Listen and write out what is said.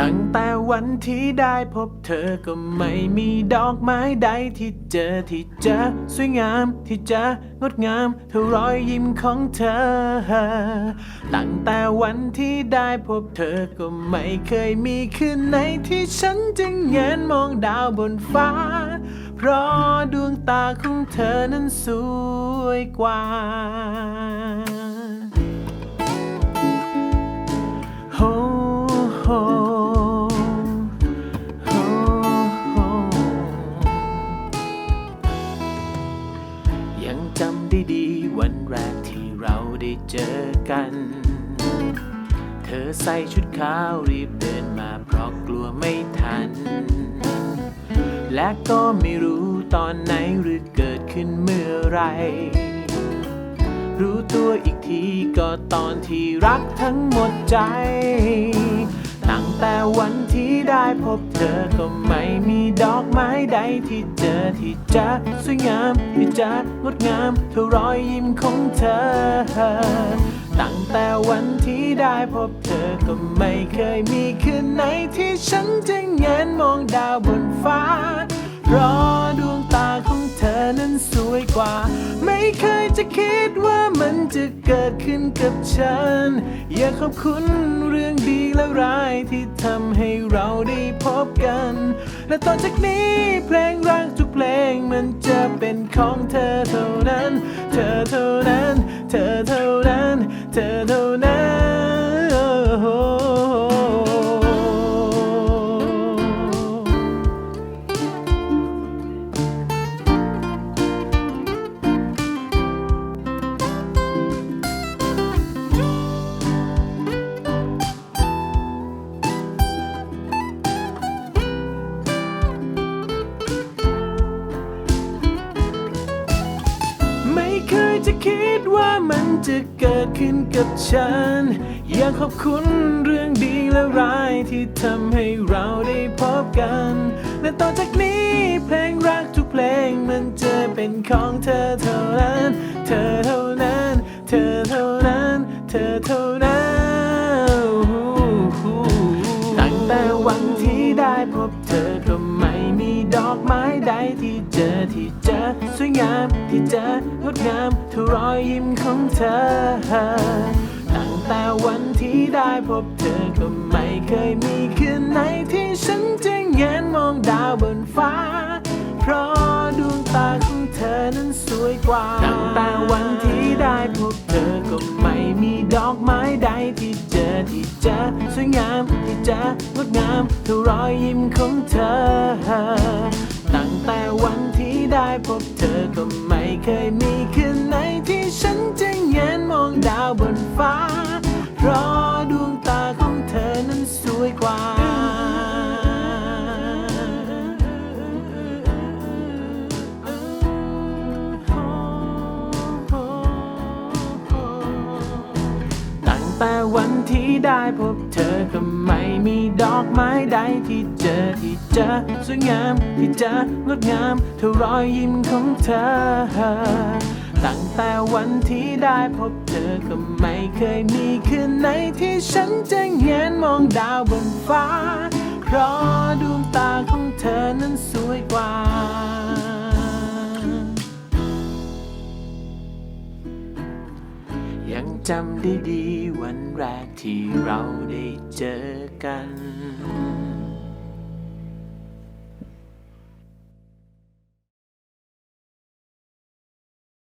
ตั้งแต่วันที่ได้พบเธอก็ไม่มีดอกไม้ใดที่เจอที่จะสวยงามที่จะงดงามเท่ารอยยิ้มของเธอ ตั้งแต่วันที่ได้พบเธอก็ไม่เคยมีคืนไหนที่ฉันจึงแงนมองดาวบนฟ้า เพราะดวงตาของเธอนั้นสวยกว่า อใส่ชุดขาวรีบเดินมาเพราะกลัวไม่ทัน และก็ไม่รู้ตอนไหนหรือเกิดขึ้นเมื่อไร รู้ตัวอีกทีก็ตอนที่รักทั้งหมดใจ ตั้งแต่วันที่ได้พบเธอก็ไม่มีดอกไม้ใดที่เจอที่จะสวยงามที่จะงดงามเท่ารอยยิ้มของเธอ ตั้งแต่วันที่ได้พบเธอก็ไม่เคยมีคืนไหนที่ฉันจะแงนมองดาวบนฟ้า เพราะดวงตาของเธอนั้นสวยกว่า ไม่เคยจะคิดว่ามันจะเกิดขึ้นกับฉัน อยากขอบคุณเรื่องดีและร้ายที่ทำให้เราได้พบกัน และต่อจากนี้เพลงรักทุกเพลงมันจะเป็นของเธอเท่านั้น เธอเท่า ว่ามันจะเกิดขึ้นกับฉัน อยากขอบคุณเรื่องดีและร้ายที่ทำให้เราได้พบกัน และต่อจากนี้เพลงรักทุกเพลงมันจะเป็นของเธอเท่านั้น เธอเท่านั้น เธอเท่านั้น เธอเท่า ที่เจอที่จะสวยงามที่จะงดงามเท่ารอยยิ้มของเธอ ตั้งแต่วันที่ได้พบเธอก็ไม่เคยมีคืนไหนที่ฉันจะแงนมองดาวบนฟ้า เพราะดวงตาของเธอนั้นสวยกว่า ตั้งแต่วันที่ได้พบเธอก็ไม่มีดอกไม้ใดที่เจอที่จะสวยงามที่จะงดงามเท่ารอยยิ้มของเธอ ตั้งแต่วันที่ได้พบเธอก็ไม่เคยมีคืนไหนที่ฉันจะเงนมองดาวบนฟ้ารอดวง วันที่ได้พบเธอก็ไม่มีดอกไม้ใดที่เจอที่จะสวยงามที่จะงดงามเท่ารอยยิ้มของเธอ ตั้งแต่วันที่ได้พบเธอก็ไม่เคยมีคืนไหนที่ฉันจะแงนมองดาวบนฟ้า เพราะดวงตาของเธอนั้นสวยกว่า ยังจำได้ดีวันแรกที่เราได้เจอกัน